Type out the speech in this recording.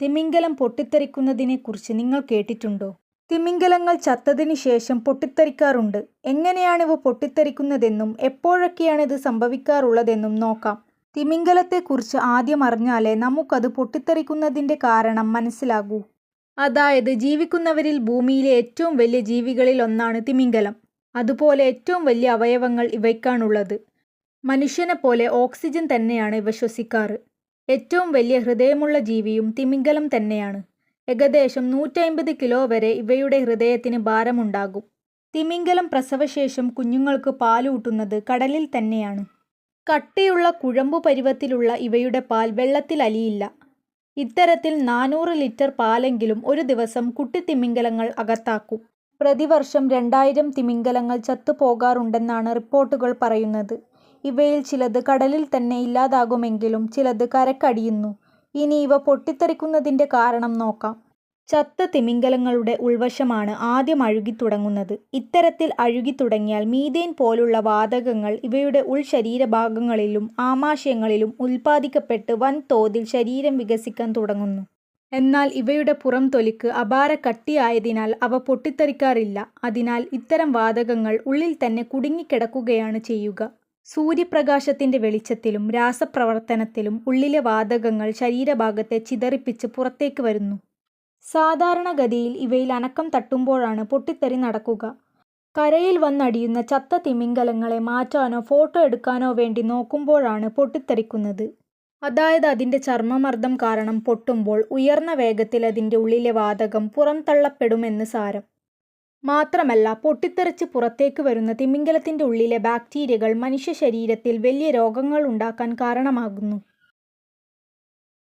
തിമിംഗലം പൊട്ടിത്തെറിക്കുന്നതിനെക്കുറിച്ച് നിങ്ങൾ കേട്ടിട്ടുണ്ടോ? തിമിംഗലങ്ങൾ ചത്തതിന് ശേഷം പൊട്ടിത്തെറിക്കാറുണ്ട്. എങ്ങനെയാണ് ഇവ പൊട്ടിത്തെറിക്കുന്നതെന്നും എപ്പോഴൊക്കെയാണ് ഇത് സംഭവിക്കാറുള്ളതെന്നും നോക്കാം. തിമിംഗലത്തെക്കുറിച്ച് ആദ്യം അറിഞ്ഞാലേ നമുക്കത് പൊട്ടിത്തെറിക്കുന്നതിന്റെ കാരണം മനസ്സിലാകൂ. അതായത് ജീവിക്കുന്നവരിൽ ഭൂമിയിലെ ഏറ്റവും വലിയ ജീവികളിൽ ഒന്നാണ് തിമിംഗലം. അതുപോലെ ഏറ്റവും വലിയ അവയവങ്ങൾ ഇവയ്ക്കാണുള്ളത്. മനുഷ്യനെ പോലെ ഓക്സിജൻ തന്നെയാണ് ഇവ ശ്വസിക്കാറ്. ഏറ്റവും വലിയ ഹൃദയമുള്ള ജീവിയും തിമിംഗലം തന്നെയാണ്. ഏകദേശം നൂറ്റമ്പത് കിലോ വരെ ഇവയുടെ ഹൃദയത്തിന് ഭാരമുണ്ടാകും. തിമിംഗലം പ്രസവശേഷം കുഞ്ഞുങ്ങൾക്ക് പാലൂട്ടുന്നത് കടലിൽ തന്നെയാണ്. കട്ടിയുള്ള കുഴമ്പു പരുവത്തിലുള്ള ഇവയുടെ പാൽ വെള്ളത്തിൽ അലിയില്ല ഇത്തരത്തിൽ നാനൂറ് ലിറ്റർ പാലെങ്കിലും ഒരു ദിവസം കുട്ടി തിമിംഗലങ്ങൾ അകത്താക്കും. പ്രതിവർഷം രണ്ടായിരം തിമിംഗലങ്ങൾ ചത്തുപോകാറുണ്ടെന്നാണ് റിപ്പോർട്ടുകൾ പറയുന്നത്. ഇവയിൽ ചിലത് കടലിൽ തന്നെ ഇല്ലാതാകുമെങ്കിലും ചിലത് കരക്കടിയുന്നു. ഇനി ഇവ പൊട്ടിത്തെറിക്കുന്നതിന്റെ കാരണം നോക്കാം. ചത്ത തിമിംഗലങ്ങളുടെ ഉൾവശമാണ് ആദ്യം അഴുകിത്തുടങ്ങുന്നത്. ഇത്തരത്തിൽ അഴുകിത്തുടങ്ങിയാൽ മീതേൻ പോലുള്ള വാതകങ്ങൾ ഇവയുടെ ഉൾശരീരഭാഗങ്ങളിലും ആമാശയങ്ങളിലും ഉൽപ്പാദിക്കപ്പെട്ട് വൻതോതിൽ ശരീരം വികസിക്കാൻ തുടങ്ങുന്നു. എന്നാൽ ഇവയുടെ പുറം തൊലിക്ക് അപാര കട്ടിയായതിനാൽ അവ പൊട്ടിത്തെറിക്കാറില്ല. അതിനാൽ ഇത്തരം വാതകങ്ങൾ ഉള്ളിൽ തന്നെ കുടുങ്ങിക്കിടക്കുകയാണ് ചെയ്യുക. സൂര്യപ്രകാശത്തിന്റെ വെളിച്ചത്തിലും രാസപ്രവർത്തനത്തിലും ഉള്ളിലെ വാതകങ്ങൾ ശരീരഭാഗത്തെ ചിതറിപ്പിച്ച് പുറത്തേക്ക് വരുന്നു. സാധാരണഗതിയിൽ ഇവയിൽ അനക്കം തട്ടുമ്പോഴാണ് പൊട്ടിത്തെറി നടക്കുക. കരയിൽ വന്നടിയുന്ന ചത്ത തിമിംഗലങ്ങളെ മാറ്റാനോ ഫോട്ടോ എടുക്കാനോ വേണ്ടി നോക്കുമ്പോഴാണ് പൊട്ടിത്തെറിക്കുന്നത്. അതായത് അതിന്റെ ചർമ്മമർദ്ദം കാരണം പൊട്ടുമ്പോൾ ഉയർന്ന വേഗത്തിൽ അതിന്റെ ഉള്ളിലെ വാതകം പുറന്തള്ളപ്പെടുമെന്ന് സാരം. മാത്രമല്ല പൊട്ടിത്തെറിച്ച് പുറത്തേക്ക് വരുന്ന തിമിംഗലത്തിന്റെ ഉള്ളിലെ ബാക്ടീരിയകൾ മനുഷ്യ ശരീരത്തിൽ വലിയ രോഗങ്ങൾ ഉണ്ടാക്കാൻ കാരണമാകുന്നു.